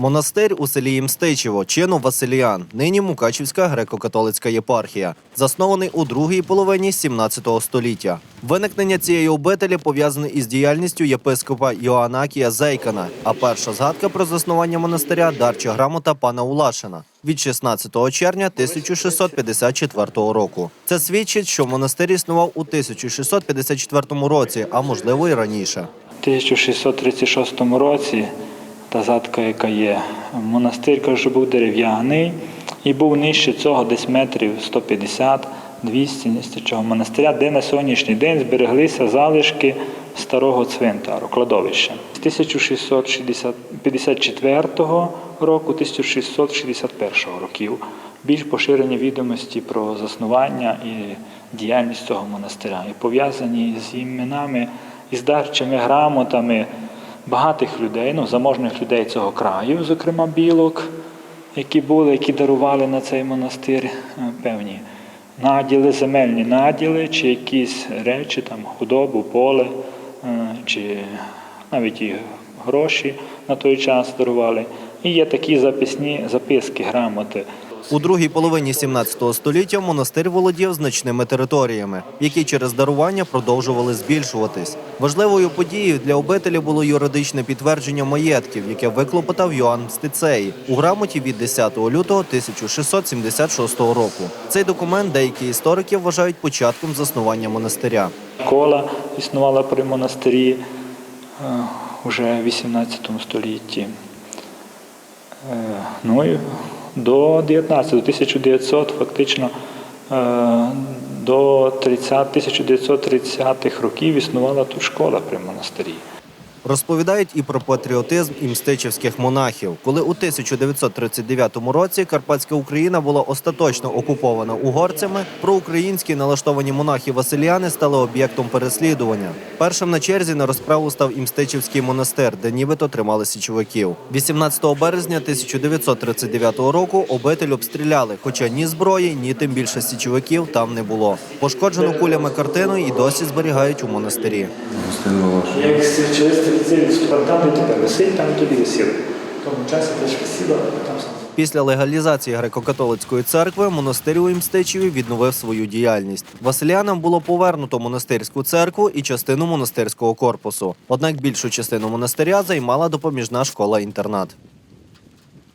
Монастир у селі Ємстичево, чину Василіан, нині Мукачівська греко-католицька єпархія, заснований у другій половині 17 століття. Виникнення цієї обителі пов'язане із діяльністю єпископа Йоанакія Зейкана. А перша згадка про заснування монастиря дарча грамота пана Улашина від 16 червня 1654 року. Це свідчить, що монастир існував у 1654 році, а можливо і раніше. У 1636 році та задка, яка є, монастир каже, був дерев'яний і був нижче цього десь метрів 150 200 нижче цього монастиря, де на сьогоднішній день збереглися залишки старого цвинтару, кладовища. З 1654 року 1661 років більш поширені відомості про заснування і діяльність цього монастиря і пов'язані з іменами і з дарчими грамотами багатих людей, ну, заможних людей цього краю, зокрема білок, які були, які дарували на цей монастир е, певні наділи, земельні наділи, чи якісь речі, там, худобу, поле, е, чи навіть і гроші на той час дарували. І є такі записні записки, грамоти. У другій половині 17 століття монастир володів значними територіями, які через дарування продовжували збільшуватись. Важливою подією для обителі було юридичне підтвердження маєтків, яке виклопотав Йоанн Стицеї у грамоті від 10 лютого 1676 року. Цей документ деякі історики вважають початком заснування монастиря. Школа існувала при монастирі е, вже в 18 столітті. Е, Ну і до 19, до 1900 фактично е, до 30, 1930-х років існувала тут школа при монастирі. Розповідають і про патріотизм і мстичівських монахів, коли у 1939 році Карпатська Україна була остаточно окупована угорцями. Проукраїнські налаштовані монахи Василіани стали об'єктом переслідування. Першим на черзі на розправу став і Мстичівський монастир, де нібито тримали січовиків. 18 березня 1939 року обитель обстріляли, хоча ні зброї, ні тим більше січовиків там не було. Пошкоджену кулями картину і досі зберігають у монастирі. Як телевізор, там де висить, там і тоді висіли. В тому часі теж висіла, а там сам. Після легалізації греко-католицької церкви монастир у Імстичеві відновив свою діяльність. Василянам було повернуто монастирську церкву і частину монастирського корпусу. Однак більшу частину монастиря займала допоміжна школа-інтернат.